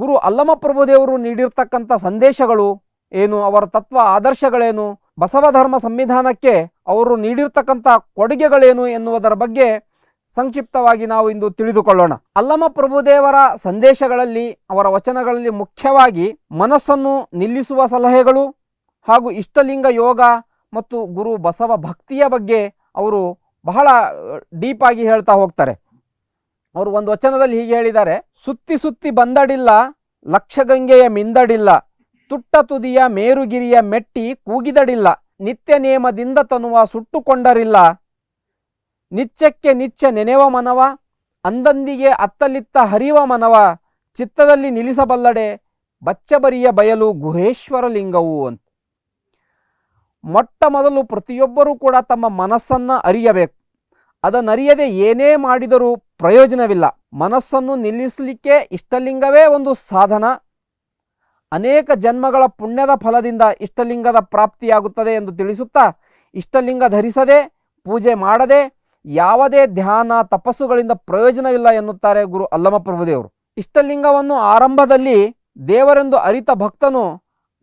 ಗುರು ಅಲ್ಲಮ ಪ್ರಭುದೇವರು ನೀಡಿರ್ತಕ್ಕಂಥ ಸಂದೇಶಗಳು ಏನು, ಅವರ ತತ್ವ ಆದರ್ಶಗಳೇನು, ಬಸವ ಧರ್ಮ ಸಂವಿಧಾನಕ್ಕೆ ಅವರು ನೀಡಿರ್ತಕ್ಕಂಥ ಕೊಡುಗೆಗಳೇನು ಎನ್ನುವುದರ ಬಗ್ಗೆ ಸಂಕ್ಷಿಪ್ತವಾಗಿ ನಾವು ಇಂದು ತಿಳಿದುಕೊಳ್ಳೋಣ. ಅಲ್ಲಮ ಪ್ರಭುದೇವರ ಸಂದೇಶಗಳಲ್ಲಿ, ಅವರ ವಚನಗಳಲ್ಲಿ ಮುಖ್ಯವಾಗಿ ಮನಸ್ಸನ್ನು ನಿಲ್ಲಿಸುವ ಸಲಹೆಗಳು ಹಾಗೂ ಇಷ್ಟಲಿಂಗ ಯೋಗ ಮತ್ತು ಗುರು ಬಸವ ಭಕ್ತಿಯ ಬಗ್ಗೆ ಅವರು ಬಹಳ ಡೀಪ್ ಆಗಿ ಹೇಳ್ತಾ ಹೋಗ್ತಾರೆ. ಅವರು ಒಂದು ವಚನದಲ್ಲಿ ಹೀಗೆ ಹೇಳಿದ್ದಾರೆ, ಸುತ್ತಿ ಸುತ್ತಿ ಬಂದಡಿಲ್ಲ, ಲಕ್ಷಗಂಗೆಯ ಮಿಂದಡಿಲ್ಲ, ತುಟ್ಟ ತುದಿಯ ಮೇರುಗಿರಿಯ ಮೆಟ್ಟಿ ಕೂಗಿದಡಿಲ್ಲ, ನಿತ್ಯ ನೇಮದಿಂದ ತನುವ ಸುಟ್ಟುಕೊಂಡರಿಲ್ಲ ನಿಚ್ಚಕ್ಕೆ ನಿಚ್ಚ ನೆನೆವ ಮನವ, ಅಂದಂದಿಗೆ ಅತ್ತಲಿತ್ತ ಹರಿವ ಮನವ, ಚಿತ್ತದಲ್ಲಿ ನಿಲ್ಲಿಸಬಲ್ಲಡೆ, ಬಚ್ಚಬರಿಯ ಬಯಲು ಗುಹೇಶ್ವರ ಲಿಂಗವು ಅಂತ. ಮೊಟ್ಟ ಮೊದಲು ಪ್ರತಿಯೊಬ್ಬರೂ ಕೂಡ ತಮ್ಮ ಮನಸ್ಸನ್ನು ಅರಿಯಬೇಕು. ಅದನ್ನರಿಯದೆ ಏನೇ ಮಾಡಿದರೂ ಪ್ರಯೋಜನವಿಲ್ಲ. ಮನಸ್ಸನ್ನು ನಿಲ್ಲಿಸಲಿಕ್ಕೆ ಇಷ್ಟಲಿಂಗವೇ ಒಂದು ಸಾಧನ. ಅನೇಕ ಜನ್ಮಗಳ ಪುಣ್ಯದ ಫಲದಿಂದ ಇಷ್ಟಲಿಂಗದ ಪ್ರಾಪ್ತಿಯಾಗುತ್ತದೆ ಎಂದು ತಿಳಿಸುತ್ತಾ, ಇಷ್ಟಲಿಂಗ ಧರಿಸದೆ, ಪೂಜೆ ಮಾಡದೆ, ಯಾವುದೇ ಧ್ಯಾನ ತಪಸ್ಸುಗಳಿಂದ ಪ್ರಯೋಜನವಿಲ್ಲ ಎನ್ನುತ್ತಾರೆ ಗುರು ಅಲ್ಲಮ ಪ್ರಭುದೇವರು ಇಷ್ಟಲಿಂಗವನ್ನು ಆರಂಭದಲ್ಲಿ ದೇವರೆಂದು ಅರಿತ ಭಕ್ತನು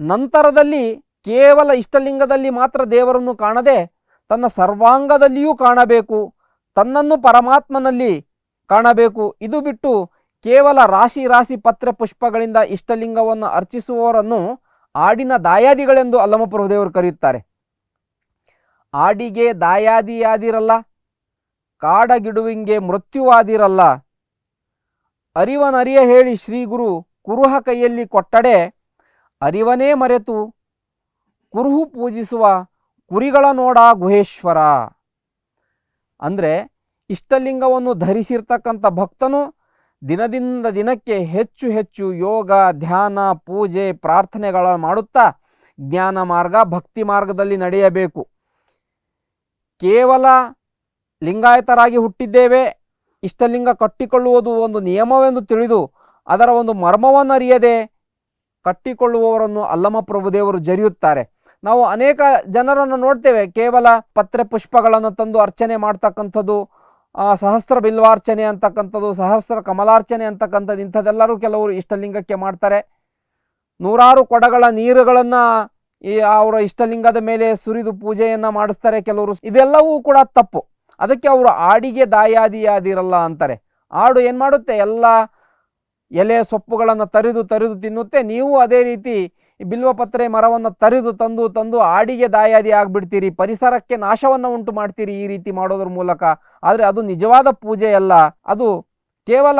ನಂತರದಲ್ಲಿ ಕೇವಲ ಇಷ್ಟಲಿಂಗದಲ್ಲಿ ಮಾತ್ರ ದೇವರನ್ನು ಕಾಣದೆ ತನ್ನ ಸರ್ವಾಂಗದಲ್ಲಿಯೂ ಕಾಣಬೇಕು. ತನ್ನನ್ನು ಪರಮಾತ್ಮನಲ್ಲಿ ಕಾಣಬೇಕು. ಇದು ಬಿಟ್ಟು ಕೇವಲ ರಾಶಿ ರಾಶಿ ಪತ್ರ ಪುಷ್ಪಗಳಿಂದ ಇಷ್ಟಲಿಂಗವನ್ನು ಅರ್ಚಿಸುವವರನ್ನು ಆಡಿನ ದಾಯಾದಿಗಳೆಂದು ಅಲ್ಲಮ ಪ್ರಭುದೇವರು ಕರೆಯುತ್ತಾರೆ. ಆಡಿಗೆ ದಾಯಾದಿಯಾದಿರಲ್ಲ, ಕಾಡಗಿಡುವಿಂಗೆ ಮೃತ್ಯುವಾದಿರಲ್ಲ. ಅರಿವನರಿಯ ಹೇಳಿ ಶ್ರೀಗುರು ಕುರುಹ ಕೈಯಲ್ಲಿ ಕೊಟ್ಟಡೆ, ಅರಿವನೇ ಮರೆತು ಕುರುಹು ಪೂಜಿಸುವ ಕುರಿಗಳ ನೋಡ ಗುಹೇಶ್ವರ. ಅಂದರೆ ಇಷ್ಟಲಿಂಗವನ್ನು ಧರಿಸಿರ್ತಕ್ಕಂಥ ಭಕ್ತನು ದಿನದಿಂದ ದಿನಕ್ಕೆ ಹೆಚ್ಚು ಹೆಚ್ಚು ಯೋಗ, ಧ್ಯಾನ, ಪೂಜೆ, ಪ್ರಾರ್ಥನೆಗಳ ಮಾಡುತ್ತಾ ಜ್ಞಾನ ಮಾರ್ಗ, ಭಕ್ತಿ ಮಾರ್ಗದಲ್ಲಿ ನಡೆಯಬೇಕು. ಕೇವಲ ಲಿಂಗಾಯತರಾಗಿ ಹುಟ್ಟಿದ್ದೇವೆ, ಇಷ್ಟಲಿಂಗ ಕಟ್ಟಿಕೊಳ್ಳುವುದು ಒಂದು ನಿಯಮವೆಂದು ತಿಳಿದು ಅದರ ಒಂದು ಮರ್ಮವನ್ನು ಅರಿಯದೆ ಕಟ್ಟಿಕೊಳ್ಳುವವರನ್ನು ಅಲ್ಲಮ ಪ್ರಭುದೇವರು ಜರಿಯುತ್ತಾರೆ. ನಾವು ಅನೇಕ ಜನರನ್ನು ನೋಡ್ತೇವೆ, ಕೇವಲ ಪತ್ರೆ ಪುಷ್ಪಗಳನ್ನು ತಂದು ಅರ್ಚನೆ ಮಾಡ್ತಕ್ಕಂಥದ್ದು ಸಹಸ್ರ ಬಿಲ್ವಾರ್ಚನೆ ಅಂತಕ್ಕಂಥದ್ದು, ಸಹಸ್ರ ಕಮಲಾರ್ಚನೆ ಅಂತಕ್ಕಂಥದ್ದು ಇಂಥದ್ದೆಲ್ಲರೂ ಕೆಲವರು ಇಷ್ಟಲಿಂಗಕ್ಕೆ ಮಾಡ್ತಾರೆ. ನೂರಾರು ಕೊಡಗಳ ನೀರುಗಳನ್ನು ಈ ಅವರ ಇಷ್ಟಲಿಂಗದ ಮೇಲೆ ಸುರಿದು ಪೂಜೆಯನ್ನು ಮಾಡಿಸ್ತಾರೆ ಕೆಲವರು. ಇದೆಲ್ಲವೂ ಕೂಡ ತಪ್ಪು. ಅದಕ್ಕೆ ಅವರು ಆಡಿಗೆ ದಾಯಾದಿಯಾದಿರಲ್ಲ ಅಂತಾರೆ. ಆಡು ಏನು ಮಾಡುತ್ತೆ? ಎಲ್ಲ ಎಲೆ ಸೊಪ್ಪುಗಳನ್ನು ತರಿದು ತರಿದು ತಿನ್ನುತ್ತೆ. ನೀವು ಅದೇ ರೀತಿ ಈ ಬಿಲ್ವಪತ್ರೆ ಮರವನ್ನು ತರಿದು ತಂದು ತಂದು ಆಡಿಗೆ ದಾಯಾದಿ ಆಗಿಬಿಡ್ತೀರಿ, ಪರಿಸರಕ್ಕೆ ನಾಶವನ್ನು ಉಂಟು ಮಾಡ್ತೀರಿ ಈ ರೀತಿ ಮಾಡೋದ್ರ ಮೂಲಕ. ಆದರೆ ಅದು ನಿಜವಾದ ಪೂಜೆ ಅಲ್ಲ, ಅದು ಕೇವಲ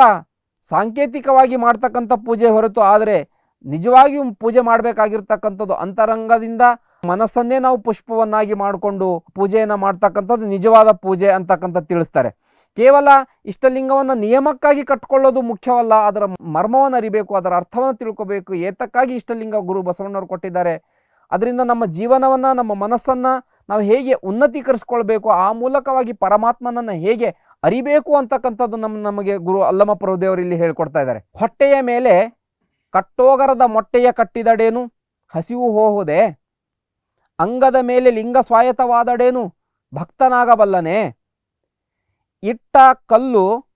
ಸಾಂಕೇತಿಕವಾಗಿ ಮಾಡ್ತಕ್ಕಂಥ ಪೂಜೆ ಹೊರತು, ಆದರೆ ನಿಜವಾಗಿಯೂ ಪೂಜೆ ಮಾಡಬೇಕಾಗಿರ್ತಕ್ಕಂಥದ್ದು ಅಂತರಂಗದಿಂದ ಮನಸ್ಸನ್ನೇ ನಾವು ಪುಷ್ಪವನ್ನಾಗಿ ಮಾಡಿಕೊಂಡು ಪೂಜೆಯನ್ನು ಮಾಡ್ತಕ್ಕಂಥದ್ದು ನಿಜವಾದ ಪೂಜೆ ಅಂತಕ್ಕಂಥ ತಿಳಿಸ್ತಾರೆ. ಕೇವಲ ಇಷ್ಟಲಿಂಗವನ್ನು ನಿಯಮಕ್ಕಾಗಿ ಕಟ್ಕೊಳ್ಳೋದು ಮುಖ್ಯವಲ್ಲ, ಅದರ ಮರ್ಮವನ್ನು ಅರಿಬೇಕು, ಅದರ ಅರ್ಥವನ್ನು ತಿಳ್ಕೋಬೇಕು. ಏತಕ್ಕಾಗಿ ಇಷ್ಟಲಿಂಗ ಗುರು ಬಸವಣ್ಣವರು ಕೊಟ್ಟಿದ್ದಾರೆ? ಅದರಿಂದ ನಮ್ಮ ಜೀವನವನ್ನು, ನಮ್ಮ ಮನಸ್ಸನ್ನು ನಾವು ಹೇಗೆ ಉನ್ನತೀಕರಿಸ್ಕೊಳ್ಬೇಕು, ಆ ಮೂಲಕವಾಗಿ ಪರಮಾತ್ಮನನ್ನು ಹೇಗೆ ಅರಿಬೇಕು ಅಂತಕ್ಕಂಥದ್ದು ನಮ್ಮ ನಮಗೆ ಗುರು ಅಲ್ಲಮ ಪ್ರಭುದೇವರು ಇಲ್ಲಿ ಹೇಳ್ಕೊಡ್ತಾ ಇದ್ದಾರೆ. ಹೊಟ್ಟೆಯ ಮೇಲೆ ಕಟ್ಟೋಗರದ ಮೊಟ್ಟೆಯ ಕಟ್ಟಿದಡೇನು? ಹಸಿವು ಹೋಹುದೆ? ಅಂಗದ ಮೇಲೆ ಲಿಂಗ ಸ್ವಾಯತ್ತವಾದಡೇನು? ಭಕ್ತನಾಗಬಲ್ಲನೆ. ಇಟ್ಟ ಕಲ್ಲು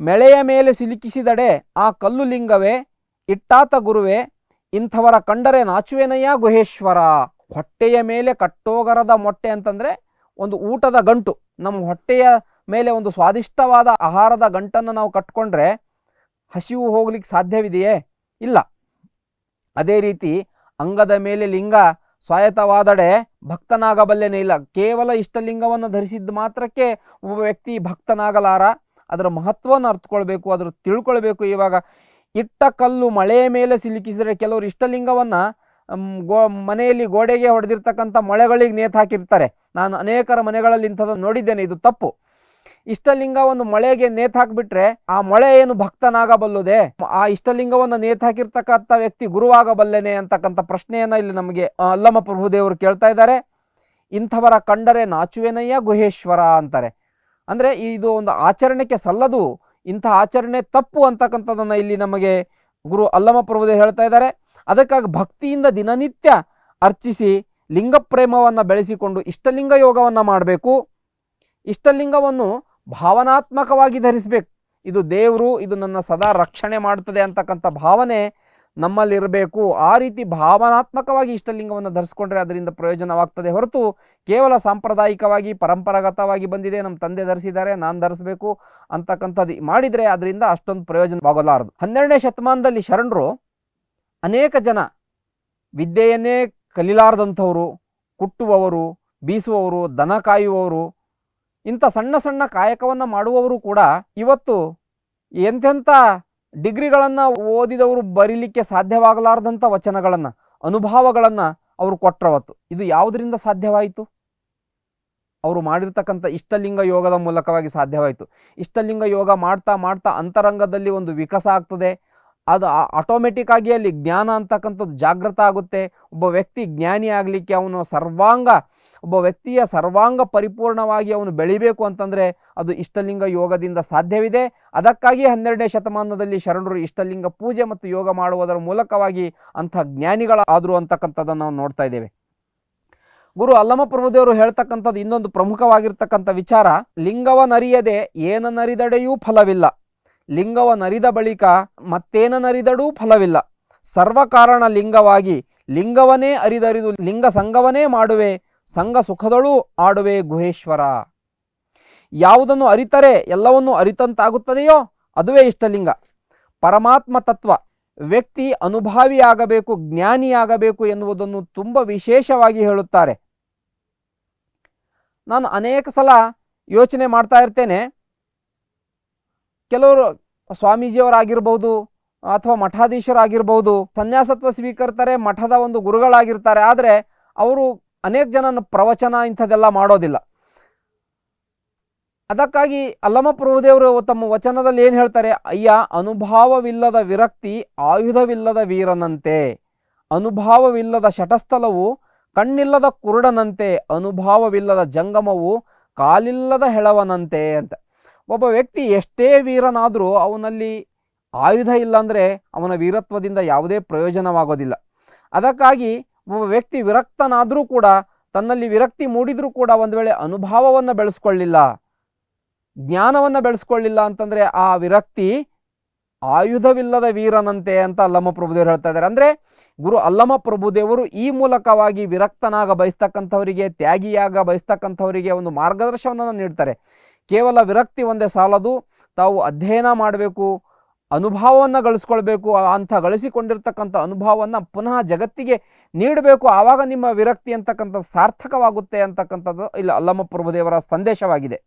ಮೆಳೆಯ ಮೇಲೆ ಸಿಲುಕಿಸಿದಡೆ, ಆ ಕಲ್ಲು ಲಿಂಗವೇ, ಇಟ್ಟಾತ ಗುರುವೆ, ಇಂಥವರ ಕಂಡರೆ ನಾಚುವೆನಯ್ಯ ಗುಹೇಶ್ವರ. ಹೊಟ್ಟೆಯ ಮೇಲೆ ಕಟ್ಟೋಗರದ ಮೊಟ್ಟೆ ಅಂತಂದರೆ ಒಂದು ಊಟದ ಗಂಟು. ನಮ್ಮ ಹೊಟ್ಟೆಯ ಮೇಲೆ ಒಂದು ಸ್ವಾದಿಷ್ಟವಾದ ಆಹಾರದ ಗಂಟನ್ನು ನಾವು ಕಟ್ಕೊಂಡ್ರೆ ಹಸಿವು ಹೋಗ್ಲಿಕ್ಕೆ ಸಾಧ್ಯವಿದೆಯೇ? ಇಲ್ಲ. ಅದೇ ರೀತಿ ಅಂಗದ ಮೇಲೆ ಲಿಂಗ ಸ್ವಾಯತ್ತವಾದಡೆ ಭಕ್ತನಾಗಬಲ್ಲೇನೇ ಇಲ್ಲ. ಕೇವಲ ಇಷ್ಟಲಿಂಗವನ್ನು ಧರಿಸಿದ್ದು ಮಾತ್ರಕ್ಕೆ ಒಬ್ಬ ವ್ಯಕ್ತಿ ಭಕ್ತನಾಗಲಾರ. ಅದರ ಮಹತ್ವವನ್ನು ಅರ್ಥಕೊಳ್ಬೇಕು ಅದರ ತಿಳ್ಕೊಳ್ಬೇಕು. ಇವಾಗ ಇಟ್ಟ ಕಲ್ಲು ಮಳೆಯ ಮೇಲೆ ಸಿಲುಕಿಸಿದರೆ ಕೆಲವರು ಇಷ್ಟಲಿಂಗವನ್ನು ಗೋ, ಮನೆಯಲ್ಲಿ ಗೋಡೆಗೆ ಹೊಡೆದಿರ್ತಕ್ಕಂಥ ಮೊಳೆಗಳಿಗೆ ನೇತು ಹಾಕಿರ್ತಾರೆ. ನಾನು ಅನೇಕರ ಮನೆಗಳಲ್ಲಿ ಇಂಥದ್ದನ್ನು ನೋಡಿದ್ದೇನೆ. ಇದು ತಪ್ಪು. ಇಷ್ಟಲಿಂಗವನ್ನು ಮಳೆಗೆ ನೇತು ಹಾಕಿಬಿಟ್ರೆ ಆ ಮಳೆ ಏನು ಭಕ್ತನಾಗಬಲ್ಲುದೆ? ಆ ಇಷ್ಟಲಿಂಗವನ್ನು ನೇತು ಹಾಕಿರ್ತಕ್ಕಂಥ ವ್ಯಕ್ತಿ ಗುರುವಾಗಬಲ್ಲೆನೆ ಅಂತಕ್ಕಂಥ ಪ್ರಶ್ನೆಯನ್ನ ಇಲ್ಲಿ ನಮಗೆ ಅಲ್ಲಮ್ಮ ಅಲ್ಲಮ ಪ್ರಭುದೇವರು ಕೇಳ್ತಾ ಇದ್ದಾರೆ. ಇಂಥವರ ಕಂಡರೆ ನಾಚುವೆನಯ್ಯ, ಗುಹೇಶ್ವರ ಅಂತಾರೆ. ಅಂದರೆ ಇದು ಒಂದು ಆಚರಣೆಗೆ ಸಲ್ಲದು, ಇಂಥ ಆಚರಣೆ ತಪ್ಪು ಅಂತಕ್ಕಂಥದ್ದನ್ನು ಇಲ್ಲಿ ನಮಗೆ ಗುರು ಅಲ್ಲಮ್ಮ ಪ್ರಭುದೇವ್ ಹೇಳ್ತಾ ಇದ್ದಾರೆ. ಅದಕ್ಕಾಗಿ ಭಕ್ತಿಯಿಂದ ದಿನನಿತ್ಯ ಅರ್ಚಿಸಿ ಲಿಂಗ ಪ್ರೇಮವನ್ನು ಬೆಳೆಸಿಕೊಂಡು ಇಷ್ಟಲಿಂಗ ಯೋಗವನ್ನು ಮಾಡಬೇಕು. ಇಷ್ಟಲಿಂಗವನ್ನು ಭಾವನಾತ್ಮಕವಾಗಿ ಧರಿಸಬೇಕು. ಇದು ದೇವರು, ಇದು ನನ್ನ ಸದಾ ರಕ್ಷಣೆ ಮಾಡ್ತದೆ ಅಂತಕ್ಕಂಥ ಭಾವನೆ ನಮ್ಮಲ್ಲಿರಬೇಕು. ಆ ರೀತಿ ಭಾವನಾತ್ಮಕವಾಗಿ ಇಷ್ಟಲಿಂಗವನ್ನು ಧರಿಸ್ಕೊಂಡ್ರೆ ಅದರಿಂದ ಪ್ರಯೋಜನವಾಗ್ತದೆ ಹೊರತು ಕೇವಲ ಸಾಂಪ್ರದಾಯಿಕವಾಗಿ, ಪರಂಪರಾಗತವಾಗಿ ಬಂದಿದೆ, ನಮ್ಮ ತಂದೆ ಧರಿಸಿದ್ದಾರೆ, ನಾನು ಧರಿಸಬೇಕು ಅಂತಕ್ಕಂಥದ್ದು ಮಾಡಿದರೆ ಅದರಿಂದ ಅಷ್ಟೊಂದು ಪ್ರಯೋಜನವಾಗಲಾರದು. ಹನ್ನೆರಡನೇ ಶತಮಾನದಲ್ಲಿ ಶರಣರು ಅನೇಕ ಜನ ವಿದ್ಯೆಯನ್ನೇ ಕಲಿಲಾರದಂಥವರು, ಕುಟ್ಟುವವರು, ಬೀಸುವವರು, ದನ ಕಾಯುವವರು ಇಂಥ ಸಣ್ಣ ಸಣ್ಣ ಕಾಯಕವನ್ನು ಮಾಡುವವರು ಕೂಡ ಇವತ್ತು ಎಂಥೆಂಥ ಡಿಗ್ರಿಗಳನ್ನು ಓದಿದವರು ಬರೀಲಿಕ್ಕೆ ಸಾಧ್ಯವಾಗಲಾರದಂಥ ವಚನಗಳನ್ನು, ಅನುಭವಗಳನ್ನು ಅವರು ಕೊಟ್ಟರವತ್ತು ಇದು ಯಾವುದರಿಂದ ಸಾಧ್ಯವಾಯಿತು? ಅವರು ಮಾಡಿರ್ತಕ್ಕಂಥ ಇಷ್ಟಲಿಂಗ ಯೋಗದ ಮೂಲಕವಾಗಿ ಸಾಧ್ಯವಾಯಿತು. ಇಷ್ಟಲಿಂಗ ಯೋಗ ಮಾಡ್ತಾ ಮಾಡ್ತಾ ಅಂತರಂಗದಲ್ಲಿ ಒಂದು ವಿಕಾಸ ಆಗ್ತದೆ. ಅದು ಆಟೋಮೆಟಿಕ್ ಆಗಿ ಅಲ್ಲಿ ಜ್ಞಾನ ಅಂತಕ್ಕಂಥದ್ದು ಜಾಗೃತ ಆಗುತ್ತೆ. ಒಬ್ಬ ವ್ಯಕ್ತಿ ಜ್ಞಾನಿ ಆಗಲಿಕ್ಕೆ ಅವನು ಸರ್ವಾಂಗ ಒಬ್ಬ ವ್ಯಕ್ತಿಯ ಸರ್ವಾಂಗ ಪರಿಪೂರ್ಣವಾಗಿ ಅವನು ಬೆಳಿಬೇಕು ಅಂತಂದರೆ ಅದು ಇಷ್ಟಲಿಂಗ ಯೋಗದಿಂದ ಸಾಧ್ಯವಿದೆ. ಅದಕ್ಕಾಗಿ ಹನ್ನೆರಡನೇ ಶತಮಾನದಲ್ಲಿ ಶರಣರು ಇಷ್ಟಲಿಂಗ ಪೂಜೆ ಮತ್ತು ಯೋಗ ಮಾಡುವುದರ ಮೂಲಕವಾಗಿ ಅಂಥ ಜ್ಞಾನಿಗಳಾದರು ಅಂತಕ್ಕಂಥದ್ದನ್ನು ನಾವು ನೋಡ್ತಾ ಇದ್ದೇವೆ. ಗುರು ಅಲ್ಲಮ ಪ್ರಭುದೇವರು ಹೇಳ್ತಕ್ಕಂಥದ್ದು ಇನ್ನೊಂದು ಪ್ರಮುಖವಾಗಿರ್ತಕ್ಕಂಥ ವಿಚಾರ ಲಿಂಗವನರಿಯದೆ ಏನನರಿದಡೆಯೂ ಫಲವಿಲ್ಲ. ಲಿಂಗವನರಿದ ಬಳಿಕ ಮತ್ತೇನ ನರಿದಡೂ ಫಲವಿಲ್ಲ. ಸರ್ವಕಾರಣ ಲಿಂಗವಾಗಿ ಲಿಂಗವನೇ ಅರಿದರಿದು ಲಿಂಗ ಸಂಘವನೇ ಮಾಡುವೆ ಸಂಘ ಸುಖದಳು ಆಡುವೆ ಗುಹೇಶ್ವರ. ಯಾವುದನ್ನು ಅರಿತರೆ ಎಲ್ಲವನ್ನು ಅರಿತಂತಾಗುತ್ತದೆಯೋ ಅದುವೇ ಇಷ್ಟಲಿಂಗ. ಪರಮಾತ್ಮ ತತ್ವ, ವ್ಯಕ್ತಿ ಅನುಭಾವಿಯಾಗಬೇಕು, ಜ್ಞಾನಿಯಾಗಬೇಕು ಎನ್ನುವುದನ್ನು ತುಂಬ ವಿಶೇಷವಾಗಿ ಹೇಳುತ್ತಾರೆ. ನಾನು ಅನೇಕ ಸಲ ಯೋಚನೆ ಮಾಡ್ತಾ ಇರ್ತೇನೆ. ಕೆಲವರು ಸ್ವಾಮೀಜಿಯವರಾಗಿರ್ಬೋದು ಅಥವಾ ಮಠಾಧೀಶರಾಗಿರ್ಬೋದು, ಸನ್ಯಾಸತ್ವ ಸ್ವೀಕರ್ತಾರೆ ಮಠದ ಒಂದು ಗುರುಗಳಾಗಿರ್ತಾರೆ, ಆದರೆ ಅವರು ಅನೇಕ ಜನ ಪ್ರವಚನ ಇಂಥದ್ದೆಲ್ಲ ಮಾಡೋದಿಲ್ಲ. ಅದಕ್ಕಾಗಿ ಅಲ್ಲಮ ಪ್ರಭುದೇವರು ತಮ್ಮ ವಚನದಲ್ಲಿ ಏನು ಹೇಳ್ತಾರೆ? ಅಯ್ಯ, ಅನುಭಾವವಿಲ್ಲದ ವಿರಕ್ತಿ ಆಯುಧವಿಲ್ಲದ ವೀರನಂತೆ. ಅನುಭಾವವಿಲ್ಲದ ಶಟಸ್ಥಲವು ಕಣ್ಣಿಲ್ಲದ ಕುರುಡನಂತೆ. ಅನುಭಾವವಿಲ್ಲದ ಜಂಗಮವು ಕಾಲಿಲ್ಲದ ಹೆಳವನಂತೆ ಅಂತ. ಒಬ್ಬ ವ್ಯಕ್ತಿ ಎಷ್ಟೇ ವೀರನಾದರೂ ಅವನಲ್ಲಿ ಆಯುಧ ಇಲ್ಲಾಂದರೆ ಅವನ ವೀರತ್ವದಿಂದ ಯಾವುದೇ ಪ್ರಯೋಜನವಾಗೋದಿಲ್ಲ. ಅದಕ್ಕಾಗಿ ಒಬ್ಬ ವ್ಯಕ್ತಿ ವಿರಕ್ತನಾದರೂ ಕೂಡ, ತನ್ನಲ್ಲಿ ವಿರಕ್ತಿ ಮೂಡಿದರೂ ಕೂಡ ಒಂದು ವೇಳೆ ಅನುಭಾವವನ್ನು ಬೆಳೆಸ್ಕೊಳ್ಳಿಲ್ಲ, ಜ್ಞಾನವನ್ನು ಬೆಳೆಸ್ಕೊಳ್ಳಿಲ್ಲ ಅಂತಂದರೆ ಆ ವಿರಕ್ತಿ ಆಯುಧವಿಲ್ಲದ ವೀರನಂತೆ ಅಂತ ಅಲ್ಲಮ್ಮ ಪ್ರಭುದೇವರು ಹೇಳ್ತಾ ಇದ್ದಾರೆ. ಅಂದರೆ ಗುರು ಅಲ್ಲಮ ಪ್ರಭುದೇವರು ಈ ಮೂಲಕವಾಗಿ ವಿರಕ್ತನಾಗ ಬಯಸ್ತಕ್ಕಂಥವರಿಗೆ, ತ್ಯಾಗಿಯಾಗ ಬಯಸ್ತಕ್ಕಂಥವರಿಗೆ ಒಂದು ಮಾರ್ಗದರ್ಶನವನ್ನು ನೀಡ್ತಾರೆ. ಕೇವಲ ವಿರಕ್ತಿ ಒಂದೇ ಸಾಲದು, ತಾವು ಅಧ್ಯಯನ ಮಾಡಬೇಕು ಅನುಭವವನ್ನು ಗಳಿಸ್ಕೊಳ್ಬೇಕು ಅಂಥ ಗಳಿಸಿಕೊಂಡಿರ್ತಕ್ಕಂಥ ಅನುಭವವನ್ನು ಪುನಃ ಜಗತ್ತಿಗೆ ನೀಡಬೇಕು, ಆವಾಗ ನಿಮ್ಮ ವಿರಕ್ತಿ ಅಂತಕ್ಕಂಥ ಸಾರ್ಥಕವಾಗುತ್ತೆ ಅಂತಕ್ಕಂಥದ್ದು ಇಲ್ಲಿ ಅಲ್ಲಮ್ಮ ಪ್ರಭುದೇವರ ಸಂದೇಶವಾಗಿದೆ.